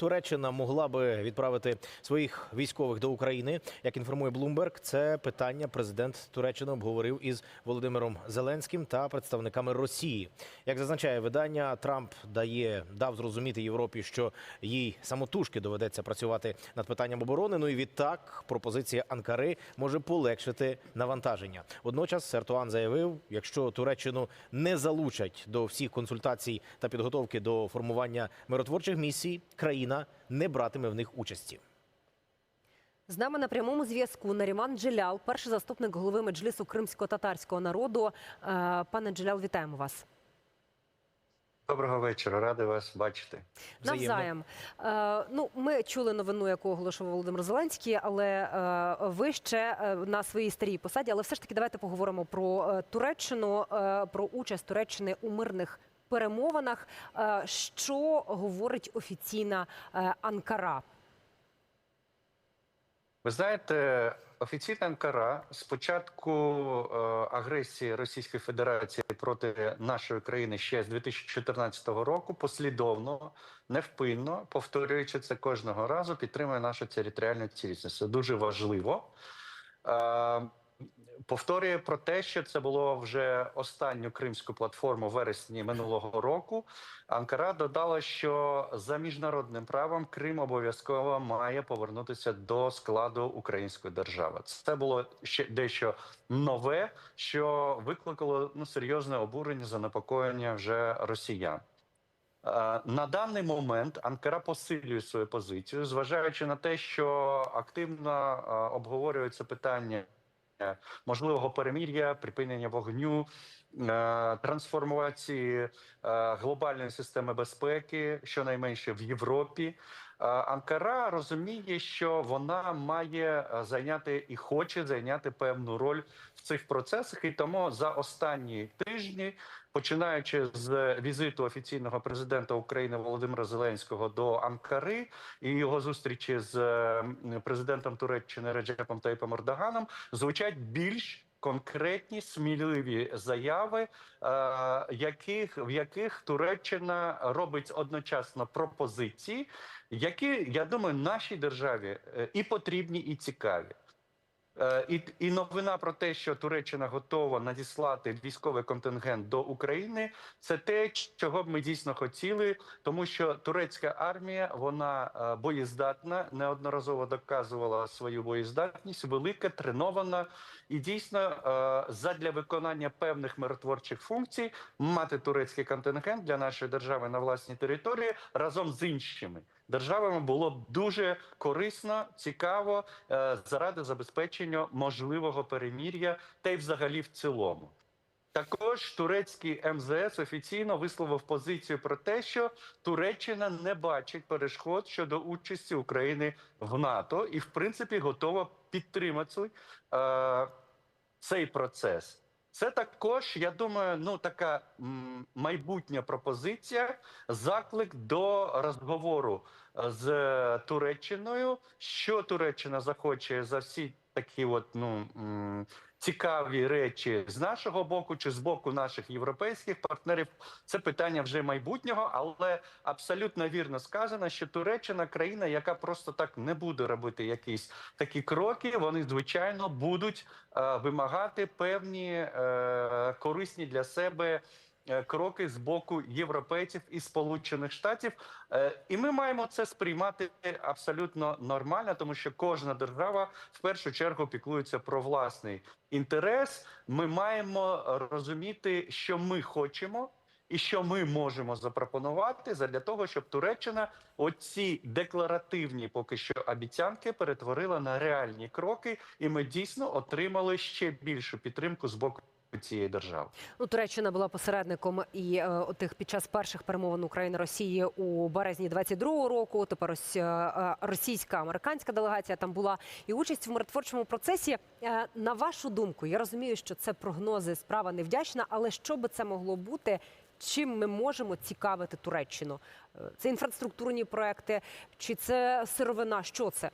Туреччина могла би відправити своїх військових до України. Як інформує Bloomberg, це питання президент Туреччини обговорив із Володимиром Зеленським та представниками Росії. Як зазначає видання, Трамп дає дав зрозуміти Європі, що їй самотужки доведеться працювати над питанням оборони. Ну і відтак пропозиція Анкари може полегшити навантаження. Водночас Сертуан заявив, якщо Туреччину не залучать до всіх консультацій та підготовки до формування миротворчих місій, країна не братиме в них участі. З нами на прямому зв'язку Наріман Джелял, перший заступник голови меджлісу кримсько-татарського народу. Е, Пане Джелял, вітаємо вас. Доброго вечора, радий вас бачити. Навзаєм. Е, ну, ми чули новину, яку оголошував Володимир Зеленський, але е, ви ще на своїй старій посаді. Але все ж таки, давайте поговоримо про Туреччину, е, про участь Туреччини у мирних перемовинах. Е, що говорить офіційна е, Анкара? Ви знаєте, офіційна Анкара з початку е, агресії Російської Федерації проти нашої країни ще з 2014 року послідовно, невпинно, повторюючи це кожного разу, підтримує нашу територіальну цілісність. Це дуже важливо. Повторює про те, що це було вже останню кримську платформу в вересні минулого року. Анкара додала, що за міжнародним правом Крим обов'язково має повернутися до складу української держави. Це було ще дещо нове, що викликало ну серйозне обурення занепокоєння вже росіян. Е, На даний момент Анкара посилює свою позицію, зважаючи на те, що активно е, обговорюється питання можливого перемір'я, припинення вогню, е, трансформації е, глобальної системи безпеки, щонайменше в Європі. Е, Анкара розуміє, що вона має е, зайняти і хоче зайняти певну роль в цих процесах, і тому за останні тижні, починаючи з візиту офіційного президента України Володимира Зеленського до Анкари і його зустрічі з е, президентом Туреччини Реджепом Тайпом Ердоганом, звучать більш конкретні сміливі заяви, е, яких в яких Туреччина робить одночасно пропозиції, які я думаю, нашій державі е, і потрібні, і цікаві. Е, І, і новина про те, що Туреччина готова надіслати військовий контингент до України, це те, чого б ми дійсно хотіли, тому що турецька армія вона е, боєздатна, неодноразово доказувала свою боєздатність, велика, тренована, і дійсно е, задля виконання певних миротворчих функцій мати турецький контингент для нашої держави на власній території разом з іншими державами було б дуже корисно, цікаво е, заради забезпечення можливого перемір'я, та й взагалі в цілому. Також турецький МЗС офіційно висловив позицію про те, що Туреччина не бачить перешкод щодо участі України в НАТО і, в принципі, готова підтримати е, цей процес. Це також, я думаю, ну така майбутня пропозиція, заклик до розговору е, з Туреччиною, що Туреччина захоче за всі такі, от ну цікаві речі з нашого боку чи з боку наших європейських партнерів. Це питання вже майбутнього, але абсолютно вірно сказано, що Туреччина країна, яка просто так не буде робити якісь такі кроки. Вони звичайно будуть е, вимагати певні е, корисні для себе. Е, Кроки з боку європейців і Сполучених Штатів, Е, і ми маємо це сприймати абсолютно нормально, тому що кожна держава в першу чергу піклується про власний інтерес. Ми маємо розуміти, що ми хочемо. І що ми можемо запропонувати для того, щоб Туреччина оці декларативні поки що обіцянки перетворила на реальні кроки, і ми дійсно отримали ще більшу підтримку з боку цієї держави. Ну, Туреччина була посередником і е, отих під час перших перемовин України Росії у березні 22-го року. Тепер ось е, е, російська американська делегація там була і участь в миротворчому процесі. Е, на вашу думку, я розумію, що це прогнози, справа невдячна, але що би це могло бути? Чим ми можемо цікавити Туреччину? Е, Це інфраструктурні проекти, чи це сировина? Що це?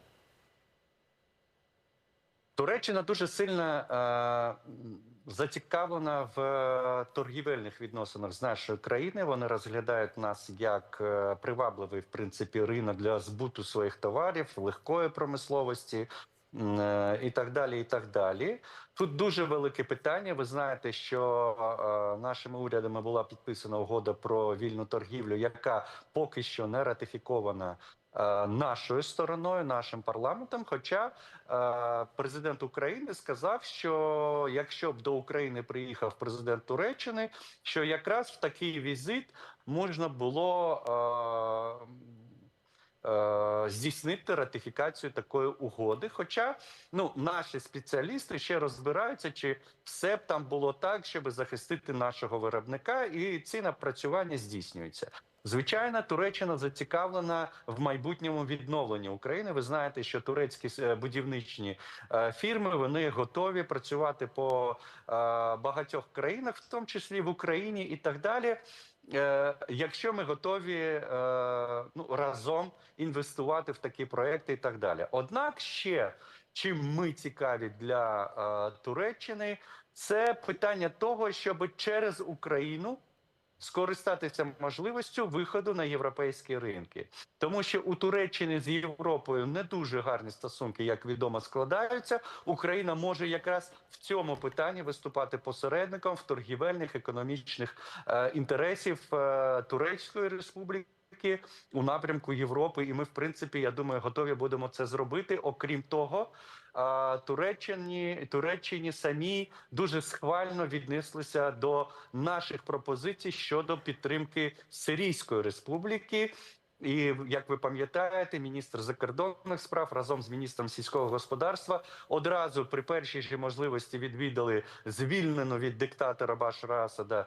Туреччина дуже сильно е, зацікавлена в е, торгівельних відносинах з нашою країною. Вони розглядають нас як е, привабливий в принципі ринок для збуту своїх товарів, легкої промисловості. е, І так далі, і так далі. Тут дуже велике питання. Ви знаєте, що нашими урядами була підписана угода про вільну торгівлю, яка поки що не ратифікована нашою стороною, нашим парламентом. Хоча е, президент України сказав, що якщо б до України приїхав президент Туреччини, що якраз в такий візит можна було. Е, е, Здійснити ратифікацію такої угоди. Хоча ну наші спеціалісти ще розбираються, чи все б там було так, щоб захистити нашого виробника, і ці напрацювання здійснюються. Звичайно, Туреччина зацікавлена в майбутньому відновленні України. Ви знаєте, що турецькі е, будівничні е, фірми вони готові працювати по е, багатьох країнах, в тому числі в Україні і так далі. Якщо ми готові ну, разом інвестувати в такі проекти і так далі. Однак ще чим ми цікаві для Туреччини, це питання того, щоб через Україну скористатися можливістю виходу на європейські ринки, тому що у Туреччини з Європою не дуже гарні стосунки, як відомо, складаються. Україна може якраз в цьому питанні виступати посередником в торгівельних економічних е, інтересів е, Турецької республіки у напрямку Європи, і ми, в принципі, я думаю, готові будемо це зробити. Окрім того, Туреччині Туреччині самі дуже схвально віднеслися до наших пропозицій щодо підтримки Сирійської республіки. І як ви пам'ятаєте, міністр закордонних справ разом з міністром сільського господарства одразу при першій же можливості відвідали звільнену від диктатора Башара Асада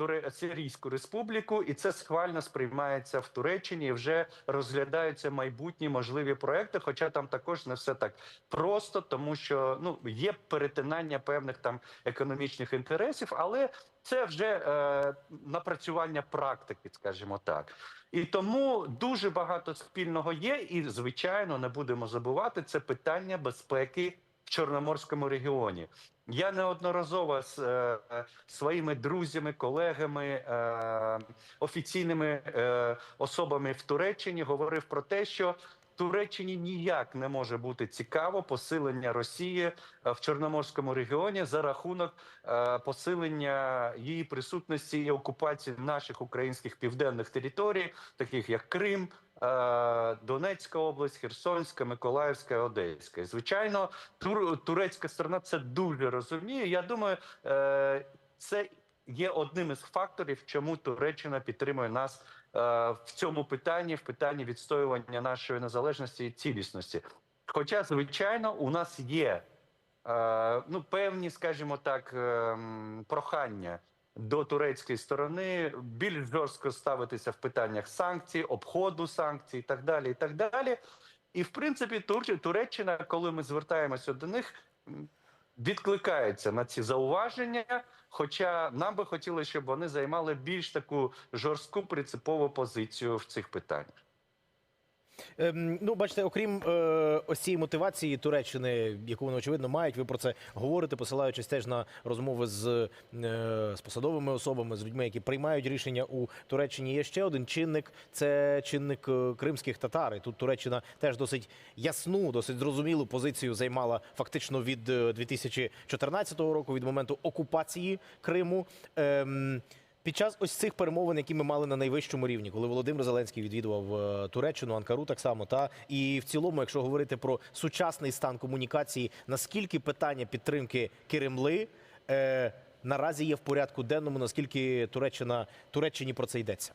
е, Сирійську республіку, і це схвально сприймається в Туреччині. і Вже розглядаються майбутні можливі проекти. Хоча там також не все так просто, тому що ну є перетинання певних там економічних інтересів, але це вже е, напрацювання практики, скажімо так. І тому дуже багато спільного є. І звичайно, не будемо забувати це питання безпеки в Чорноморському регіоні. Я неодноразово з е, своїми друзями, колегами, е, офіційними е, особами в Туреччині говорив про те, що Туреччині ніяк не може бути цікаво посилення Росії е, в Чорноморському регіоні за рахунок е, посилення її присутності і окупації наших українських південних територій, таких як Крим. е, Донецька область, Херсонська, Миколаївська, Одеська. Звичайно, тур, турецька сторона це дуже розуміє. Я думаю, це є одним із факторів, чому Туреччина підтримує нас в цьому питанні, в питанні відстоювання нашої незалежності і цілісності. Хоча, звичайно, у нас є е, ну певні, скажімо так, ем, прохання до турецької сторони більш жорстко ставитися в питаннях санкцій, обходу санкцій, і так далі. І так далі. І в принципі, Тур- Туреччина, коли ми звертаємося до них, відкликається на ці зауваження. Хоча нам би хотілося, щоб вони займали більш таку жорстку принципову позицію в цих питаннях. Ем, ну, бачите, окрім е, ось цієї мотивації Туреччини, яку вони очевидно мають, ви про це говорите, посилаючись теж на розмови з, е, з посадовими особами, з людьми, які приймають рішення у Туреччині. Є ще один чинник це чинник е, кримських татар. І тут Туреччина теж досить ясну, досить зрозумілу позицію займала фактично від е, 2014 року, від моменту окупації Криму. Ем, під час ось цих перемовин, які ми мали на найвищому рівні, коли Володимир Зеленський відвідував е, Туреччину, Анкару так само, та і в цілому, якщо говорити про сучасний стан комунікації, наскільки питання підтримки Кремли е, наразі є в порядку денному, наскільки Туреччина Туреччині про це йдеться?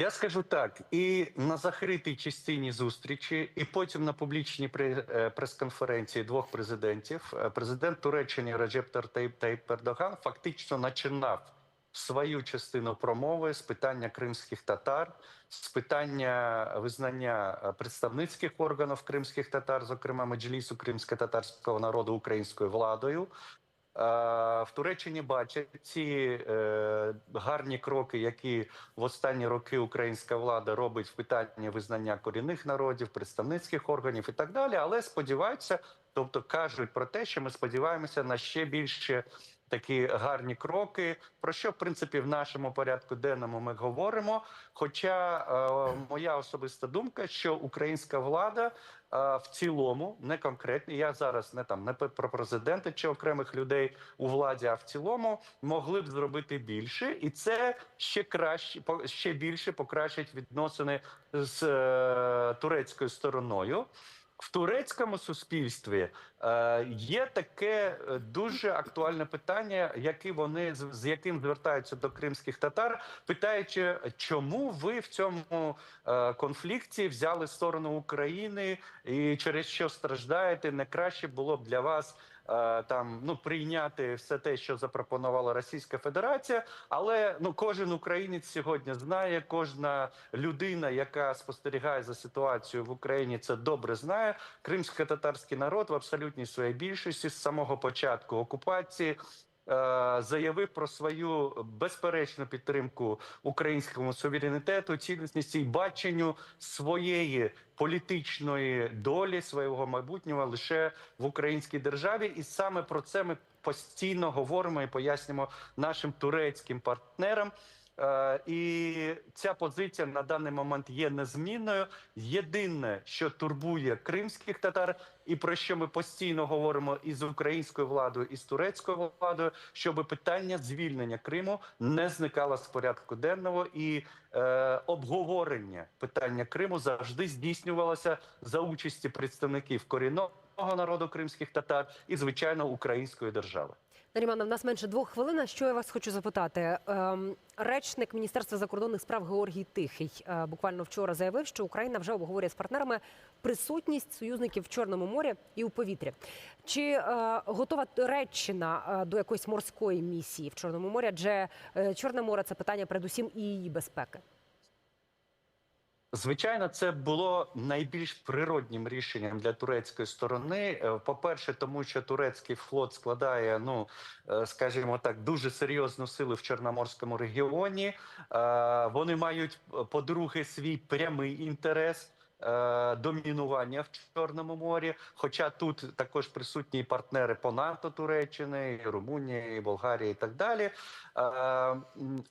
Я скажу так: і на закритій частині зустрічі, і потім на публічній е, прес-конференції двох президентів, е, президент Туреччини Раджеп Таyyip Ердоган фактично починав свою частину промови з питання кримських татар, з питання визнання е, представницьких органів кримських татар, зокрема меджлісу кримсько-татарського народу українською владою. В Туреччині бачать ці е, гарні кроки, які в останні роки українська влада робить в питанні визнання корінних народів, представницьких органів і так далі. Але сподіваються, тобто кажуть про те, що ми сподіваємося на ще більше такі гарні кроки, про що в принципі в нашому порядку денному ми говоримо. Хоча е, моя особиста думка, що українська влада е, в цілому, не конкретно, я зараз не там не про президента чи окремих людей у владі, а в цілому могли б зробити більше, і це ще краще ще більше покращить відносини з е, турецькою стороною. В турецькому суспільстві е, є таке е, дуже актуальне питання, яке вони з, яким звертаються до кримських татар, питаючи, чому ви в цьому е, конфлікті взяли сторону України і через що страждаєте? Не краще було б для вас там ну прийняти все те, що запропонувала Російська Федерація. Але ну кожен українець сьогодні знає, кожна людина, яка спостерігає за ситуацією в Україні, це добре знає. Кримсько-татарський народ в абсолютній своїй більшості з самого початку окупації. Е, Заявив про свою безперечну підтримку українському суверенітету, цілісності і баченню своєї політичної долі, свого майбутнього лише в українській державі, і саме про це ми постійно говоримо і пояснюємо нашим турецьким партнерам. Е, І ця позиція на даний момент є незмінною. Єдине, що турбує кримських татар, і про що ми постійно говоримо і з українською владою, і з турецькою владою, щоб питання звільнення Криму не зникало з порядку денного, і е, обговорення питання Криму завжди здійснювалося за участі представників корінного народу кримських татар і звичайно української держави. Нарімана, в нас менше двох хвилин. Що я вас хочу запитати? Ем, речник Міністерства закордонних справ Георгій Тихий е, буквально вчора заявив, що Україна вже обговорює з партнерами присутність союзників в Чорному морі і у повітрі. Чи е, готова Туреччина е, до якоїсь морської місії в Чорному морі? Адже Чорне море це питання передусім і її безпеки. Звичайно, це було найбільш природнім рішенням для турецької сторони. Е, По-перше, тому що турецький флот складає, ну е, скажімо так, дуже серйозну силу в Чорноморському регіоні. Е, Вони мають, по-друге, свій прямий інтерес. Е, Домінування в Чорному морі, хоча тут також присутні партнери по НАТО Туреччини, і Румунія, і так далі. Е,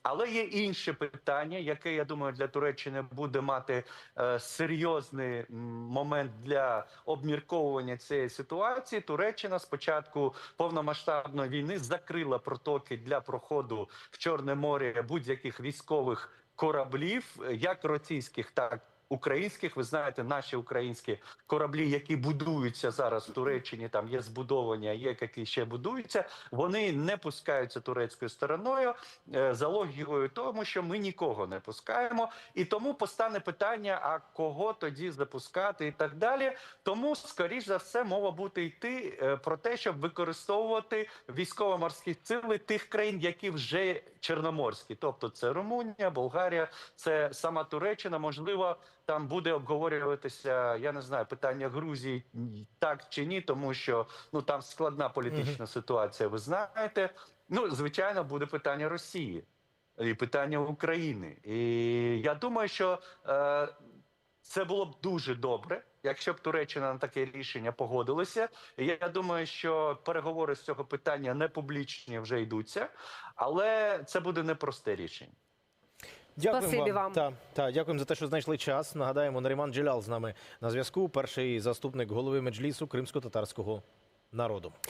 Але є інше питання, яке я думаю для Туреччини буде мати е, серйозний момент для обмірковування цієї ситуації. Туреччина з початку повномасштабної війни закрила протоки для проходу в Чорне море будь-яких військових кораблів, як російських, так Українських, ви знаєте, наші українські кораблі, які будуються зараз в Туреччині, там є збудовані, є які ще будуються. Вони не пускаються турецькою стороною е, за логікою, тому що ми нікого не пускаємо, і тому постане питання: а кого тоді запускати, і так далі. Тому, скоріш за все, мова буде йти е, про те, щоб використовувати військово-морські сили тих країн, які вже чорноморські, тобто це Румунія, Болгарія, це сама Туреччина. Можливо, там буде обговорюватися. Я не знаю питання Грузії так чи ні, тому що ну там складна політична ситуація. Ви знаєте. Ну звичайно, буде питання Росії і питання України. І я думаю, що е, це було б дуже добре, якщо б Туреччина на таке рішення погодилася. Я думаю, що переговори з цього питання не публічні вже йдуться, але це буде непросте рішення. Дякуємо Спасибі вам. Та, та, дякуємо за те, що знайшли час. Нагадаємо, Наріман Джелял з нами на зв'язку. Перший заступник голови меджлісу кримсько-татарського народу.